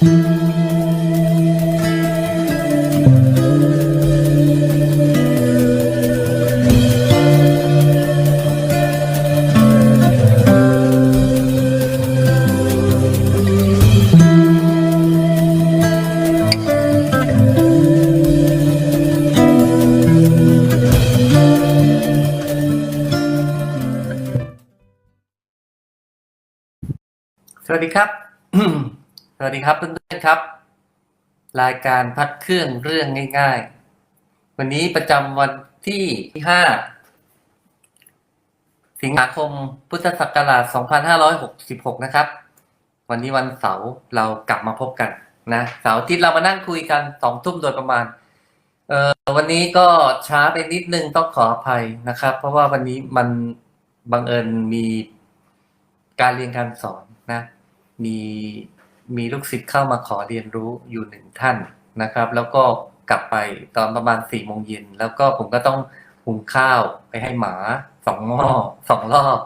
ส สวัสดีครับเพื่อนๆครับ รายการพัดเครื่องเรื่องง่าย ๆ วันนี้ประจำวันที่ห้าสิงหาคมพุทธศักราช 2566 นะครับ วันนี้วันเสาร์เรากลับมาพบกันนะเสาร์อาทิตย์เรามานั่งคุยกันสองทุ่มโดยประมาณเออวันนี้ก็ช้าไปนิดนึงต้องขออภัยนะครับ เพราะว่าวันนี้มันบังเอิญมีการเรียนการสอนนะ มี มีลูกศิษย์เข้ามาขอเรียนรู้อยู่หนึ่งท่านนะครับ แล้วก็กลับไปตอนประมาณสี่โมงเย็นแล้วก็ผมก็ต้องหุงข้าวไปให้หมาสองหม้อสองรอบ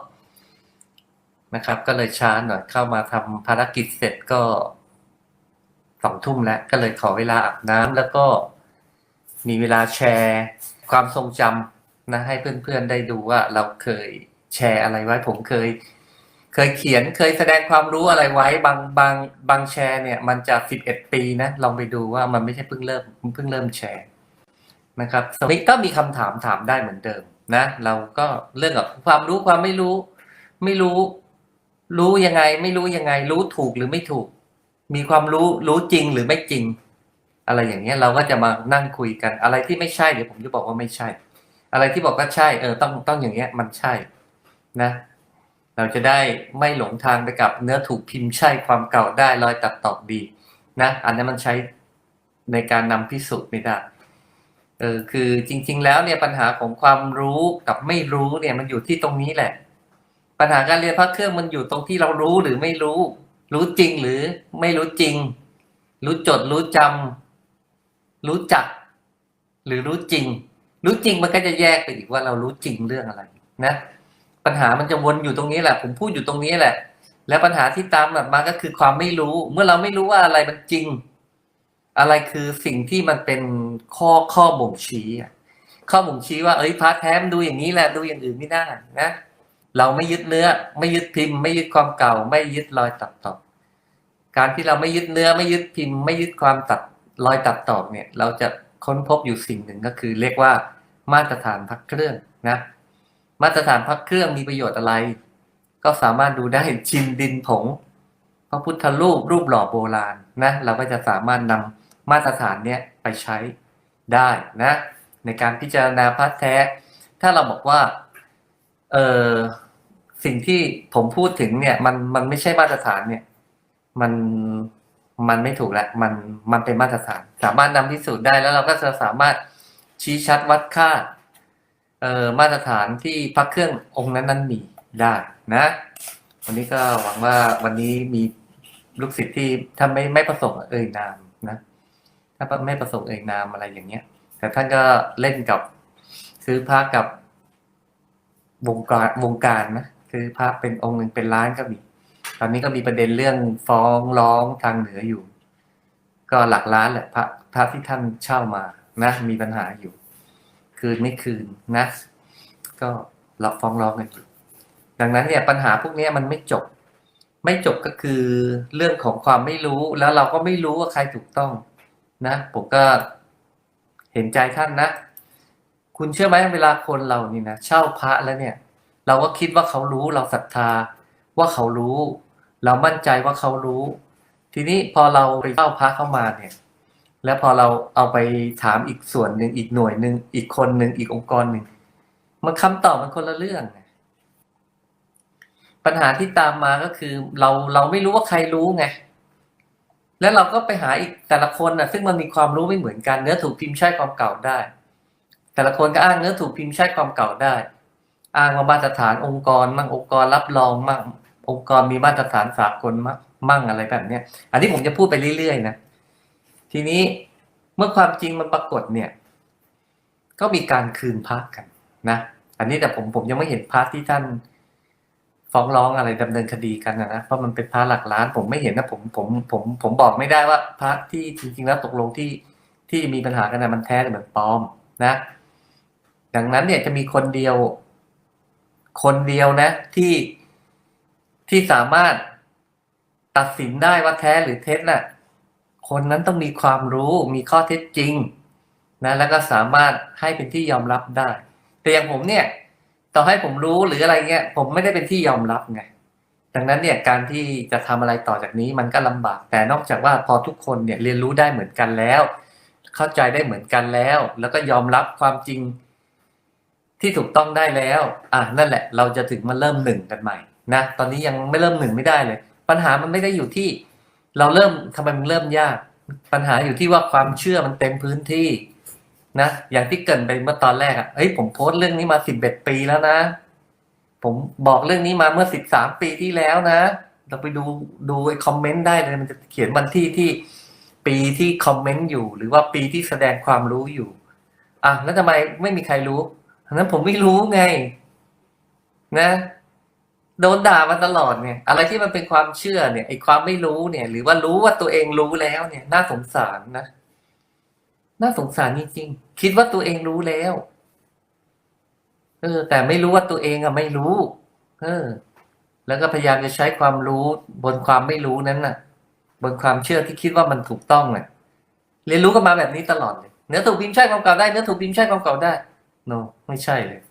นะครับ ก็เลยช้าหน่อยเข้ามาทำภารกิจเสร็จก็สองทุ่มแล้วก็เลยขอเวลาอาบน้ำแล้วก็มีเวลาแชร์ความทรงจำนะให้เพื่อนๆได้ดูว่าเราเคยแชร์อะไรไว้ผมเคย เคยเขียนเคยแสดงความรู้อะไรไว้ บางบางบางแชร์เนี่ย มันจะสิบเอ็ดปีนะลองไปดูว่ามันไม่ใช่เพิ่งเริ่มเพิ่งเริ่มแชร์นะครับสวิตก็มีคำถามถามได้เหมือนเดิมนะ เราก็เรื่องกับความรู้ความไม่รู้ ไม่รู้ รู้ยังไง ไม่รู้ยังไง รู้ถูกหรือไม่ถูก มีความรู้รู้จริงหรือไม่จริง อะไรอย่างเงี้ยเราก็จะมานั่งคุยกัน อะไรที่ไม่ใช่เดี๋ยวผมจะบอกว่าไม่ใช่ อะไรที่บอกว่าใช่ เออต้องต้องอย่างเงี้ย มันใช่นะ เราจะได้ไม่หลงทางไปกับเนื้อถูกพิมพ์ใช่ความเก่าได้รอยตัดตอกดีนะอันนั้นมันใช้ในการนำพิสูจน์ไม่ได้เออคือจริง ๆ แล้วเนี่ยปัญหาของความรู้กับไม่รู้เนี่ยมันอยู่ที่ตรงนี้แหละ ปัญหาการเรียนพระเครื่องมันอยู่ตรงที่เรารู้หรือไม่รู้ รู้จริงหรือไม่รู้จริง รู้จดรู้จำรู้จัก หรือรู้จริง รู้จริงมันก็จะแยกไปอีกว่าเรารู้จริงเรื่องอะไร นะ ปัญหามันจะวนอยู่ตรงนี้แหละ ผมพูดอยู่ตรงนี้แหละ แล้วปัญหาที่ตามมาก็คือความไม่รู้ เมื่อเราไม่รู้ว่าอะไรมันจริง อะไรคือสิ่งที่มันเป็นข้อข้อบ่งชี้ข้อบ่งชี้ว่าเอ้ยพาร์ทแท้มดูอย่างนี้แหละดูอย่างอื่นไม่ได้นะเราไม่ยึดเนื้อ ไม่ยึดพิมพ์ ไม่ยึดความเก่า ไม่ยึดรอยตัดต่อการที่เราไม่ยึดเนื้อ ไม่ยึดพิมพ์ ไม่ยึดความตัดรอยตัดต่อเนี่ย เราจะค้นพบอยู่สิ่งหนึ่งก็คือ เรียกว่ามาตรฐานพักเครื่องนะ มาตรฐานพักเครื่องมีประโยชน์อะไร ก็สามารถดูได้ชินดินผง พระพุทธรูปรูปหล่อโบราณนะเราก็จะสามารถนำมาตรฐานเนี้ยไปใช้ได้นะ ในการพิจารณาพระแท้ ถ้าเราบอกว่าเออสิ่งที่ผมพูดถึงเนี่ยมันมันไม่ใช่มาตรฐานเนี่ย มันมันไม่ถูกแล้วมันมันเป็นมาตรฐาน สามารถนำพิสูจน์ได้แล้วเราก็จะสามารถชี้ชัดวัดค่า เอ่อมาตรฐานที่พระเครื่ององค์นั้นนั้นมีได้นะ วันนี้ก็หวังว่าวันนี้มีลูกศิษย์ที่ถ้าไม่ไม่ประสงค์เอ่ยนามนะ ถ้าไม่ประสงค์เอ่ยนามอะไรอย่างเงี้ย แต่ท่านก็เล่นกับซื้อพระกับวงการวงการนะซื้อพระเป็นองค์หนึ่งเป็นล้านก็มี ตอนนี้ก็มีประเด็นเรื่องฟ้องร้องทางเหนืออยู่ ก็หลักล้านแหละพระพระที่ท่านเช่ามานะ มีปัญหาอยู่ คืนไม่คืนนะ ก็เราฟ้องร้องกันอยู่ดังนั้นเนี่ยปัญหาพวกนี้มันไม่จบ ไม่จบก็คือเรื่องของความไม่รู้แล้วเราก็ไม่รู้ว่าใครถูกต้องนะ ผมก็เห็นใจท่านนะ คุณเชื่อไหมเวลาคนเรานี่นะเช่าพระแล้วเนี่ย เราก็คิดว่าเขารู้เราศรัทธาว่าเขารู้ เรามั่นใจว่าเขารู้ ทีนี้พอเราไปเช่าพระเข้ามาเนี่ย แล้วพอเราเอาไปถามอีกส่วนหนึ่งอีกหน่วยหนึ่งอีกคนหนึ่งอีกองค์กรหนึ่งมันคำตอบมันคนละเรื่อง ปัญหาที่ตามมาก็คือ เราเราไม่รู้ว่าใครรู้ไงแล้วเราก็ไปหาอีกแต่ละคนนะซึ่งมันมีความรู้ไม่เหมือนกันเนื้อถูกพิมพ์ใช่ความเก่าได้ แต่ละคนก็อ้างเนื้อถูกพิมพ์ใช่ความเก่าได้ อ้างว่ามาตรฐานองค์กรมั่งองค์กรรับรองมั่งองค์กรมีมาตรฐานสากลมั่งมั่งอะไรแบบเนี้ยอันนี้ผมจะพูดไปเรื่อยๆนะ ทีนี้เมื่อความจริงมันปรากฏเนี่ย ก็มีการคืนพระกันนะ อันนี้แต่ผมผมยังไม่เห็นพระที่ท่านฟ้องร้องอะไรดำเนินคดีกันนะเพราะมันเป็นพระหลักล้านผมไม่เห็นนะผมผมผมผมบอกไม่ได้ว่าพระที่จริงๆแล้วตกลงที่ที่มีปัญหากันนะมันแท้หรือมันปลอมนะ ดังนั้นเนี่ยจะมีคนเดียว คนเดียวนะที่ที่สามารถตัดสินได้ว่าแท้หรือเท็จน่ะ คนนั้นต้องมีความรู้มีข้อเท็จจริงนะแล้วก็สามารถให้เป็นที่ยอมรับได้ แต่อย่างผมเนี่ย ต่อให้ผมรู้หรืออะไรเงี้ย ผมไม่ได้เป็นที่ยอมรับไงดังนั้นเนี่ยการที่จะทำอะไรต่อจากนี้มันก็ลำบาก แต่นอกจากว่าพอทุกคนเนี่ยเรียนรู้ได้เหมือนกันแล้ว เข้าใจได้เหมือนกันแล้ว แล้วก็ยอมรับความจริงที่ถูกต้องได้แล้ว อะนั่นแหละ เราจะถึงมาเริ่มหนึ่งกันใหม่นะตอนนี้ยังไม่เริ่มหนึ่งไม่ได้เลย ปัญหามันไม่ได้อยู่ที่ เราเริ่มทำไมมันเริ่มยาก ปัญหาอยู่ที่ว่าความเชื่อมันเต็มพื้นที่นะอย่างที่เกินไปเมื่อตอนแรกอะเฮ้ยผมโพสต์เรื่องนี้มาสิบเอ็ดปีแล้วนะ ผมบอกเรื่องนี้มาเมื่อสิบสามปีที่แล้วนะ เราไปดูดูไอ้คอมเมนต์ได้เลยมันจะเขียนวันที่ที่ปีที่คอมเมนต์อยู่ หรือว่าปีที่แสดงความรู้อยู่อะแล้วทำไมไม่มีใครรู้อันนั้นผมไม่รู้ไง นะ โดนด่ามาตลอดเนี่ย อะไรที่มันเป็นความเชื่อเนี่ยไอ้ความไม่รู้เนี่ย หรือว่ารู้ว่าตัวเองรู้แล้วเนี่ย น่าสงสารนะน่าสงสารจริงๆคิดว่าตัวเองรู้แล้วเออ แต่ไม่รู้ว่าตัวเองอะไม่รู้ เออ แล้วก็พยายามจะใช้ความรู้บนความไม่รู้นั้นน่ะ บนความเชื่อที่คิดว่ามันถูกต้องน่ะ เรียนรู้กันมาแบบนี้ตลอดเลยเนื้อถูกพิมพ์ใช่ความเก่าได้เนื้อถูกพิมพ์ใช่ความเก่าได้โนไม่ใช่เลย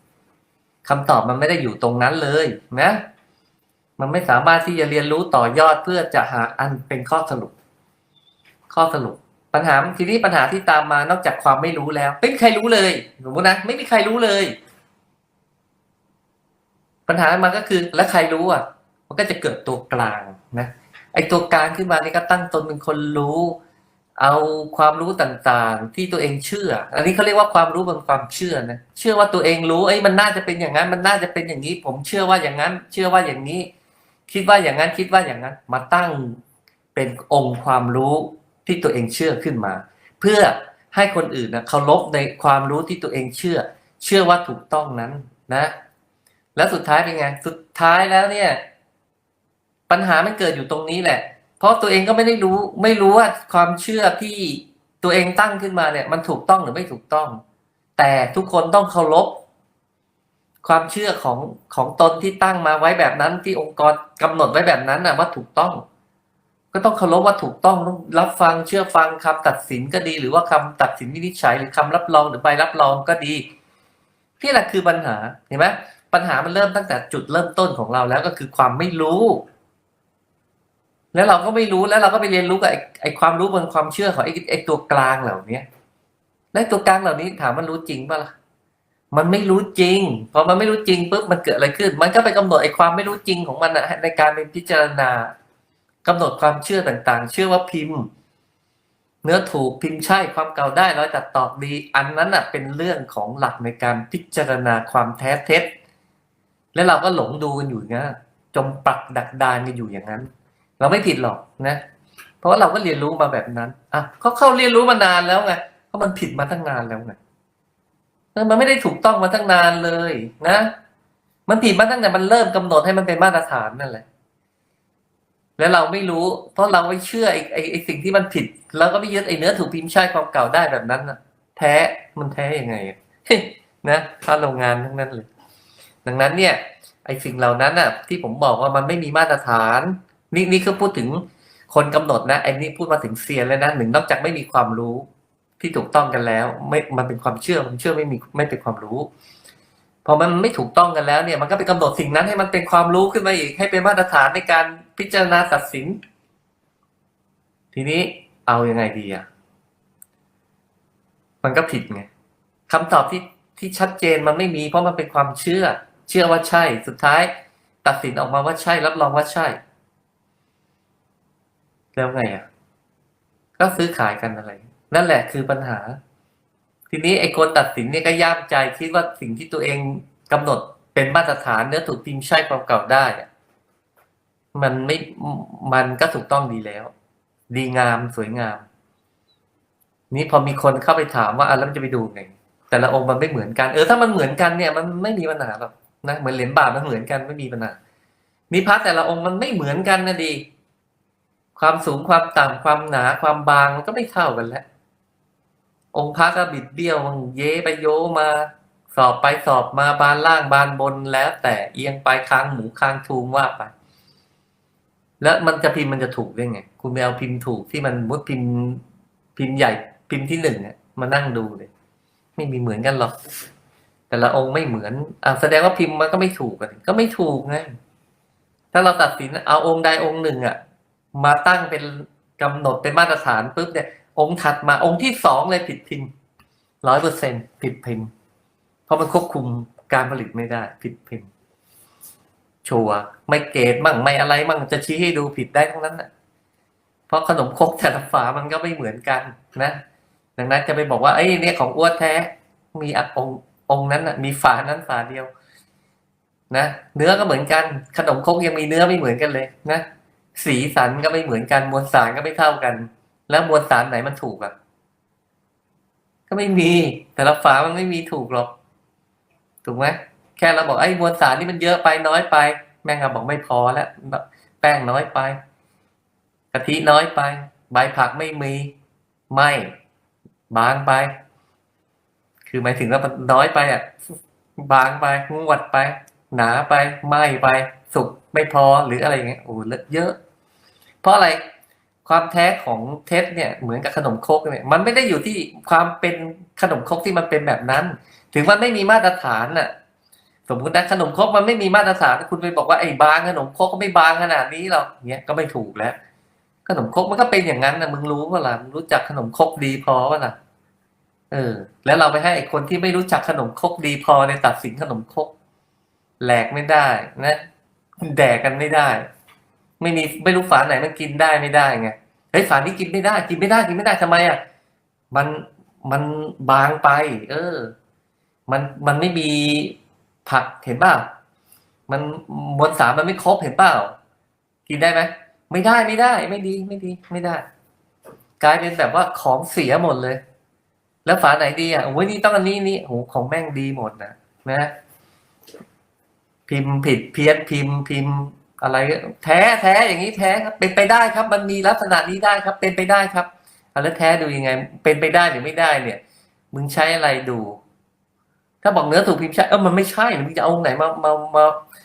คำตอบมันไม่ได้อยู่ตรงนั้นเลย นะ มันไม่สามารถที่จะเรียนรู้ต่อยอดเพื่อจะหาอันเป็นข้อสรุป ข้อสรุป ปัญหาทีนี้ปัญหาที่ตามมานอกจากความไม่รู้แล้ว ไม่มีใครรู้เลยสมมตินะไม่มีใครรู้เลย ปัญหามันก็คือ แล้วใครรู้อะ มันก็จะเกิดตัวกลางนะไอ้ตัวกลางขึ้นมานี่ก็ตั้งตนเป็นคนรู้ เอาความรู้ต่างๆ ที่ตัวเองเชื่อ อันนี้เขาเรียกว่าความรู้บนความเชื่อนะเชื่อว่าตัวเองรู้เอ้มันน่าจะเป็นอย่างนั้น มันน่าจะเป็นอย่างนี้ ผมเชื่อว่าอย่างนั้น เชื่อว่าอย่างนี้ คิดว่าอย่างนั้นคิดว่าอย่างนั้น มาตั้งเป็นองค์ความรู้ที่ตัวเองเชื่อขึ้นมา เพื่อให้คนอื่นนะเคารพในความรู้ที่ตัวเองเชื่อ เชื่อว่าถูกต้องนั้นนะ แล้วสุดท้ายเป็นไงสุดท้ายแล้วเนี่ย ปัญหามันเกิดอยู่ตรงนี้แหละ เพราะตัวเองก็ไม่ได้รู้ ไม่รู้ว่าความเชื่อที่ตัวเองตั้งขึ้นมาเนี่ย มันถูกต้องหรือไม่ถูกต้อง แต่ทุกคนต้องเคารพ ความเชื่อของของตนที่ตั้งมาไว้แบบนั้น ที่องค์กรกำหนดไว้แบบนั้นนะว่าถูกต้อง ก็ต้องเคารพว่าถูกต้องต้องรับฟังเชื่อฟังคำตัดสินก็ดี หรือว่าคำตัดสินวินิจฉัยหรือคำรับรองหรือใบรับรองก็ดีนี่แหละคือปัญหาเห็นไหมปัญหามันเริ่มตั้งแต่จุดเริ่มต้นของเราแล้วก็คือความไม่รู้ แล้วเราก็ไม่รู้แล้วเราก็ไปเรียนรู้กับไอ้ไอความรู้บนความเชื่อของไอ้ไอ้ตัวกลางเหล่าเนี้ยและตัวกลางเหล่านี้ถามมันรู้จริงปะล่ะ มันไม่รู้จริงพอมันไม่รู้จริงปุ๊บมันเกิดอะไรขึ้น มันก็ไปกำหนดไอ้ความไม่รู้จริงของมันอะในการเป็นพิจารณากำหนดความเชื่อต่างๆ เชื่อว่าพิมพ์ เนื้อถูกพิมพ์ใช่ความเก่าได้ร้อยตัดตอบดี อันนั้นอะเป็นเรื่องของหลักในการพิจารณาความแท้เท็จ และเราก็หลงดูกันอยู่อย่างนั้นจมปักดักดานกันอยู่อย่างนั้น เราไม่ผิดหรอกนะ เพราะว่าเราก็เรียนรู้มาแบบนั้นอะเขาเข้าเรียนรู้มานานแล้วไงเพราะมันผิดมาตั้งนานแล้วไง มันไม่ได้ถูกต้องมาตั้งนานเลยนะ มันผิดมาตั้งแต่มันเริ่มกำหนดให้มันเป็นมาตรฐานนั่นแหละ แล้วเราไม่รู้ เพราะเราไม่เชื่อไอ้ไอ้ไอ้สิ่งที่มันผิดเราก็ไม่ยึดไอ้เนื้อถูกพิมพ์ใช่ความเก่าได้แบบนั้นนะแท้มันแท้ยังไงนะค่าโรงงานทั้งนั้นเลย ดังนั้นเนี่ย ไอ้สิ่งเหล่านั้นน่ะ ที่ผมบอกว่ามันไม่มีมาตรฐาน นี่นี่คือพูดถึงคนกำหนดนะไอ้นี่พูดมาถึงเซียนแล้วนะหนึ่งนอกจากไม่มีความรู้ ที่ถูกต้องกันแล้ว ไม่มันเป็นความเชื่อความเชื่อไม่มีไม่เป็นความรู้พอมันไม่ถูกต้องกันแล้วเนี่ยมันก็ไปกำหนดสิ่งนั้นให้มันเป็นความรู้ขึ้นมาอีก ให้เป็นมาตรฐานในการพิจารณาตัดสิน ทีนี้เอายังไงดีอะมันก็ผิดไงคำตอบที่ที่ชัดเจนมันไม่มี เพราะมันเป็นความเชื่อ เชื่อว่าใช่ สุดท้าย ตัดสินออกมาว่าใช่รับรองว่าใช่ แล้วไงอะ ก็ซื้อขายกันอะไร นั่นแหละคือปัญหา ทีนี้ไอ้คนตัดสินเนี่ยก็ย่ามใจคิดว่าสิ่งที่ตัวเองกำหนดเป็นมาตรฐานเนื้อถูกพิมพ์ใช่ความเก่าได้ มันไม่มันก็ถูกต้องดีแล้ว ดีงามสวยงาม นี่พอมีคนเข้าไปถามว่าอะแล้วจะไปดูไงแต่ละองค์มันไม่เหมือนกัน เออถ้ามันเหมือนกันเนี่ย มันไม่มีปัญหาหรอกนะเหมือนเหรียญบาทมันเหมือนกันไม่มีปัญหานี่พระแต่ละองค์มันไม่เหมือนกันนะดี ความสูงความต่ำความหนาความบางมันก็ไม่เท่ากันแล้ว องค์พระก็บิดเบี้ยวมันเย้ไปโยมา สอบไปสอบมาบานล่างบานบนแล้วแต่เอียงไปค้างหมูค้างทูงว่าไป แล้วมันจะพิมพ์มันจะถูกได้ไง คุณไปเอาพิมพ์ถูกที่มันมุดพิมพ์พิมพ์ใหญ่พิมพ์ที่หนึ่งเนี่ยมานั่งดูเลย ไม่มีเหมือนกันหรอก แต่ละองค์ไม่เหมือนอ่าแสดงว่าพิมพ์มันก็ไม่ถูกกันก็ไม่ถูกไงถ้าเราตัดสินเอาองค์ใดองค์หนึ่งอะ มาตั้งเป็นกำหนดเป็นมาตรฐานปุ๊บเนี่ย องค์ถัดมาองค์ที่สองเลยผิดพิมพ์ร้อยเปอร์เซ็นผิดพิมพ์เพราะมันควบคุมการผลิตไม่ได้ ผิดพิมพ์ชัวร์ไม่เกตมั่งไม่อะไรมั่งจะชี้ให้ดูผิดได้ทั้งนั้นนะเพราะขนมครกแต่ละฝามันก็ไม่เหมือนกันนะ ดังนั้นจะไปบอกว่าไอ้เนี่ยของอ้วนแท้ มีอะองค์องค์นั้นนะมีฝานั้นฝาเดียวนะเนื้อก็เหมือนกัน ขนมครกยังมีเนื้อไม่เหมือนกันเลยนะสีสันก็ไม่เหมือนกันมวลสารก็ไม่เท่ากัน แล้วมวลสารไหนมันถูกอะก็ไม่มี แต่ละฝามันไม่มีถูกหรอก ถูกไหมแค่เราบอกไอ้มวลสารนี่มันเยอะไปน้อยไป แม่งก็บอกไม่พอแล้วแป้งน้อยไปกะทิน้อยไป ใบผักไม่มีไม่บางไป คือหมายถึงว่ามันน้อยไปอะ บางไปงวดไป หนาไปไหม้ไป สุกไม่พอหรืออะไรอย่างเงี้ยโอ้เลอะเยอะ เพราะอะไร ความแท้ของเท็จเนี่ยเหมือนกับขนมครกเนี่ยมันไม่ได้อยู่ที่ความเป็นขนมครกที่มันเป็นแบบนั้น ถึงมันไม่มีมาตรฐานน่ะสมมตินะขนมครกมันไม่มีมาตรฐานคุณไปบอกว่าไอ้บางขนมครกก็ไม่บางขนาดนี้หรอกเงี้ยก็ไม่ถูกแล้ว ขนมครกมันก็เป็นอย่างนั้นนะมึงรู้ป่ะล่ะมึงรู้จักขนมครกดีพอป่ะล่ะเออ แล้วเราไปให้ไอ้คนที่ไม่รู้จักขนมครกดีพอในตัดสินขนมครกแหลกไม่ได้นะแดกกันไม่ได้ ไม่มีไม่รู้ฝาไหนมันกินได้ไม่ได้ไงเฮ้ยฝานี้กินไม่ได้ กินไม่ได้กินไม่ได้ทำไมอะมันมันบางไป เออ มันมันไม่มีผักเห็นเปล่ามันมวลสารมันไม่ครบเห็นเปล่ากินได้ไหมไม่ได้ไม่ได้ ไม่ดีไม่ดี ไม่ได้ กลายเป็นแบบว่าของเสียหมดเลย แล้วฝาไหนดีอะโอ้ยนี่ต้องอันนี้นี่โอ้โหของแม่งดีหมดนะนะพิมพ์ผิดเพี้ยนพิมพ์พิมพ์ อะไรแท้แท้อย่างนี้แท้ครับเป็นไปได้ครับ มันมีลักษณะนี้ได้ครับ เป็นไปได้ครับอะแล้วแท้ดูยังไง เป็นไปได้หรือไม่ได้เนี่ย มึงใช้อะไรดู ถ้าบอกเนื้อถูกพิมพ์ใช่เออมันไม่ใช่มึงจะเอาไหนมามามา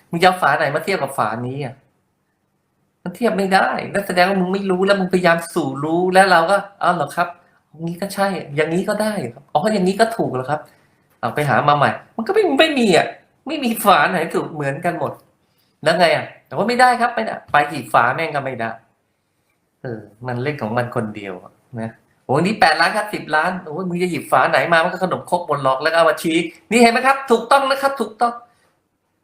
มึงจะฝาไหนมาเทียบกับฝานี้อะมันเทียบไม่ได้นั่นแสดงว่ามึงไม่รู้แล้วมึงพยายามสู่รู้แล้วเราก็อ้าวเหรอครับอย่างนี้ก็ใช่ อย่างนี้ก็ได้ครับอ๋ออย่างนี้ก็ถูกแล้วครับเอาไปหามาใหม่ มันก็ไม่ไม่มีอะไม่มีฝาไหนถูกเหมือนกันหมดแล้วไงอะ แต่ว่าไม่ได้ครับไปนะไปกี่ฝาแม่งก็ไม่ได้เออ มันเล่นของมันคนเดียวนะโอ้นี่แปดล้านครับสิบล้านโอ้ยมึงจะหยิบฝาไหนมามันก็ขนมครกบนหลอกแล้วเอามาชี้นี่เห็นไหมครับ ถูกต้องนะครับ ถูกต้อง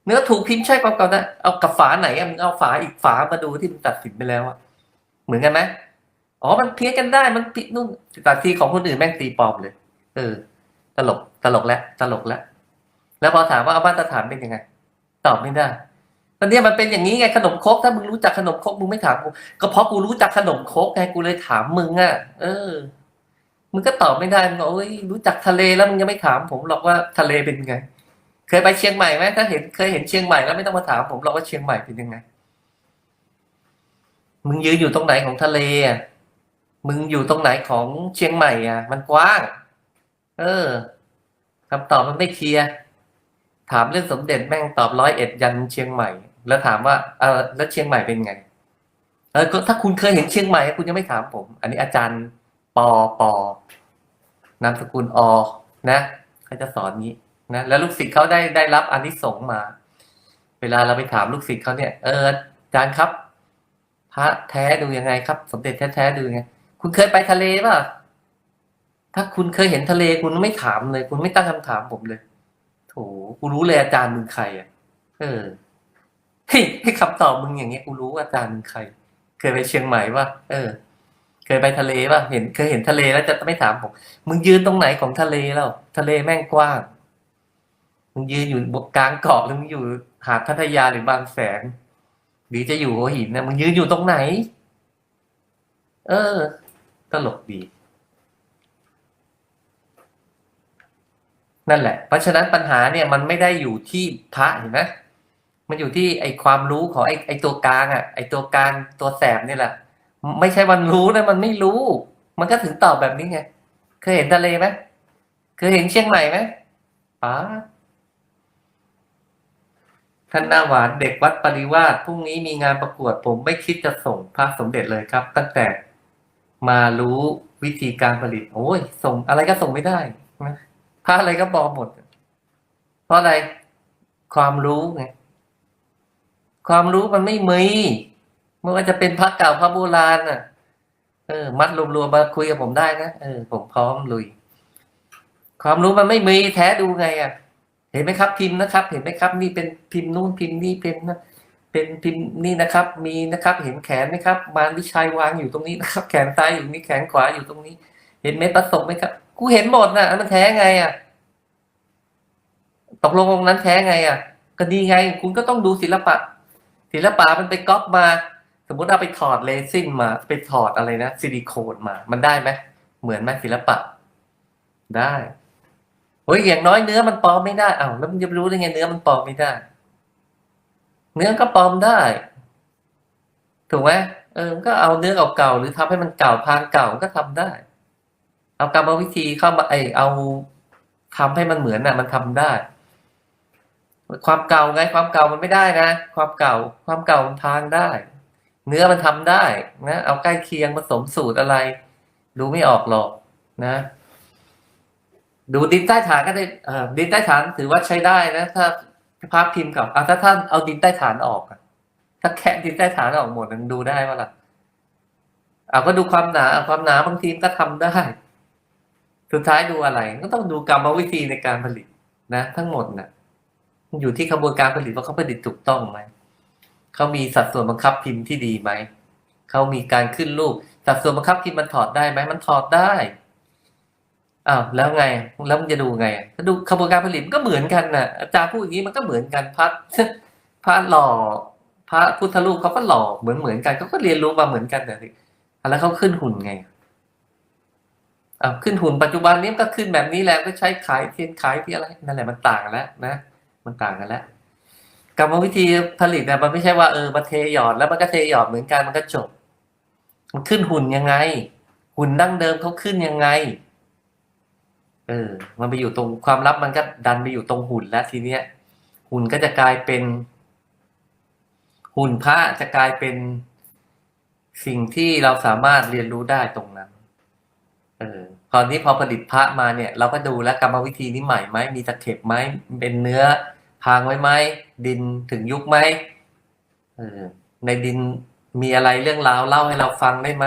เนื้อถูกพิมพ์ใช่เก่อนๆนะเอากับฝาไหนมึงเอาฝาอีกฝามาดูที่มึงตัดสินไปแล้วอะเหมือนกันไหมอ๋อมันเพี้ยนกันได้มันผิดนู่นแต่ทีของคนอื่นแม่งตีปลอมเลย เออ ตลกตลกแล้วตลกแล้วแล้วพอถามว่าเอามาตรฐานเป็นยังไง ตอบไม่ได้ ตอนนี้มันเป็นอย่างนี้ไงขนมครกถ้ามึงรู้จักขนมครกมึงไม่ถามกูก็เพราะกูรู้จักขนมครกไงกูเลยถามมึงอะ เออมึงก็ตอบไม่ได้มึงบอกเอ้ยรู้จักทะเลแล้วมึงยังไม่ถามผมหรอกว่าทะเลเป็นไง เคยไปเชียงใหม่ไหมถ้าเห็นเคยเห็นเชียงใหม่แล้วไม่ต้องมาถามผมหรอกว่าเชียงใหม่เป็นยังไง มึงยืนอยู่ตรงไหนของทะเลอะมึงอยู่ตรงไหนของเชียงใหม่อะ มันกว้าง เออคำตอบมันไม่เคลียร์ ถามเรื่องสมเด็จแม่งตอบร้อยเอ็ดยันเชียงใหม่ แล้วถามว่าเออแล้วเชียงใหม่เป็นไงเออก็ถ้าคุณเคยเห็นเชียงใหม่ คุณยังไม่ถามผม อันนี้อาจารย์ปอปอนามสกุลอนะเขาจะสอนนี้นะแล้วลูกศิษย์เขาได้ได้รับอานิสงส์มา เวลาเราไปถามลูกศิษย์เขาเนี่ยเอออาจารย์ครับ พระแท้ดูยังไงครับ สมเด็จแท้ๆดูยังไง คุณเคยไปทะเลป่ะถ้าคุณเคยเห็นทะเลคุณไม่ถามเลย คุณไม่ตั้งคำถามผมเลย โถกูรู้เลยอาจารย์มึงใครอะ เออให้คำตอบมึงอย่างเงี้ยกูรู้ว่าอาจารย์มึงใคร เคยไปเชียงใหม่ป่ะเออ เคยไปทะเลป่ะเห็น เคยเห็นทะเลแล้วจะไม่ถามผมมึงยืนตรงไหนของทะเลแล้วทะเลแม่งกว้างมึงยืนอยู่บกกลางเกาะหรือมึงอยู่หาดพัทยาหรือบางแสนหรือจะอยู่หัวหินนะมึงยืนอยู่ตรงไหน เออตลกดี นั่นแหละ เพราะฉะนั้นปัญหาเนี่ยมันไม่ได้อยู่ที่พระเห็นไหมมันอยู่ที่ไอความรู้ของไอไอตัวกลางอะไอตัวกลางตัวแสบนี่แหละ ไม่ใช่มันรู้นะมันไม่รู้ มันก็ถึงตอบแบบนี้ไงเคยเห็นทะเลไหมเคยเห็นเชียงใหม่ไหมป๋าท่านหน้าหวานเด็กวัดปริวาสพรุ่งนี้มีงานประกวดผมไม่คิดจะส่งพระสมเด็จเลยครับ ตั้งแต่มารู้วิธีการผลิต โอ้ย ส่งอะไรก็ส่งไม่ได้นะ พระอะไรก็ปลอมหมด เพราะอะไรความรู้ไงความรู้มันไม่มีไม่ว่าจะเป็นพระเก่าพระโบราณน่ะ เออ มัดรวมๆมาคุยกับผมได้นะเออผมพร้อมลุย ความรู้มันไม่มีแท้ดูไงอะ เห็นไหมครับ พิมพ์นะครับ เห็นไหมครับ นี่เป็นพิมพ์นู่นพิมพ์นี่เป็นนะเป็นพิมพ์นี่นะครับ มีนะครับ เห็นแขนไหมครับ มารวิชัยวางอยู่ตรงนี้นะครับ แขนซ้ายอยู่นี่แขนขวาอยู่ตรงนี้ เห็นเม็ดประสบไหมครับ กูเห็นหมดนะมันแท้ไงอะตกลงองนั้นแท้ไง อะ ก็ดีไง คุณก็ต้องดูศิลปะ ศิลปะมันไปก๊อปมา สมมติเอาไปถอดเรซินมา ไปถอดอะไรนะซิลิโคนมา มันได้ไหมเหมือนไหมศิลปะ ได้เฮ้ยอย่างน้อยเนื้อมันปลอมไม่ได้อ้าวแล้วมันจะรู้ได้ไงเนื้อมันปลอมไม่ได้ เนื้อก็ปลอมได้ ถูกไหมเออก็เอาเนื้อเก่าๆหรือทำให้มันเก่าพางเก่าก็ทำได้ เอากรรมวิธีเข้ามาไอเอาทำให้มันเหมือนน่ะ มันทำได้ ความเก่าไง ความเก่ามันไม่ได้นะ ความเก่า ความเก่ามันพางได้ เนื้อมันทำได้นะเอาใกล้เคียงผสมสูตรอะไรดูไม่ออกหรอกนะ ดูดินใต้ฐานก็ได้เออดินใต้ฐานถือว่าใช้ได้นะถ้าภาพพิมพ์กับอะถ้าท่านเอาดินใต้ฐานออกถ้าแคะดินใต้ฐานออกหมดมันดูได้ว่าล่ะเอาก็ดูความหนาความหนาบางทีมก็ทำได้ สุดท้ายดูอะไร ก็ต้องดูกรรมวิธีในการผลิตนะ ทั้งหมดนะ่ะอยู่ที่กระบวนการผลิตว่าเขาผลิตถูกต้องไหมเขามีสัดส่วนบังคับพิมพ์ที่ดีไหมเขามีการขึ้นรูปสัดส่วนบังคับพิมพ์มันถอดได้ไหมมันถอดได้อ้าวแล้วไงแล้วมันจะดูไงถ้าดูกระบวนการผลิตมันก็เหมือนกันน่ะอาจารย์พูดอย่างนี้มันก็เหมือนกันพระพระหล่อพระพุทธรูปเขาก็หล่อเหมือนเหมือนกันเขาก็เรียนรู้มาเหมือนกันแต่แล้วเขาขึ้นหุ่นไง ขึ้นหุ่นปัจจุบันนี้ก็ขึ้นแบบนี้แหละก็ใช้ขายเทียนขายที่อะไรนั่นแหละมันต่างกันแล้วนะ มันต่างกันแล้วกรรมวิธีผลิตเนี่ยมันไม่ใช่ว่าเออมาเทหยอดแล้วมันก็เทหยอดเหมือนกันมันก็จบ มันขึ้นหุ่นยังไง หุ่นดั้งเดิมเขาขึ้นยังไง เออ มันไปอยู่ตรงความลับมันก็ดันไปอยู่ตรงหุ่นแล้วทีเนี้ย หุ่นก็จะกลายเป็น หุ่นพระจะกลายเป็นสิ่งที่เราสามารถเรียนรู้ได้ตรงนั้น เออตอนนี้พอผลิตพระมาเนี่ย เราก็ดูแล้วกรรมวิธีนี้ใหม่ไหมมีตะเข็บไหมเป็นเนื้อพางไว้ไหมดินถึงยุคไหมเออในดินมีอะไรเรื่องราวเล่าให้เราฟังได้ไหม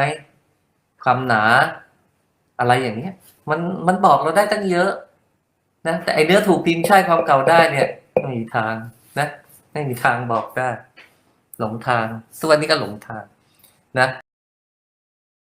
ความหนา อะไรอย่างเนี้ย มันมันบอกเราได้ตั้งเยอะนะแต่ไอเนื้อถูกพิมพ์ใช่ความเก่าได้เนี่ยไม่มีทางนะไม่มีทางบอกได้ หลงทางส่วนนี้ก็หลงทางนะ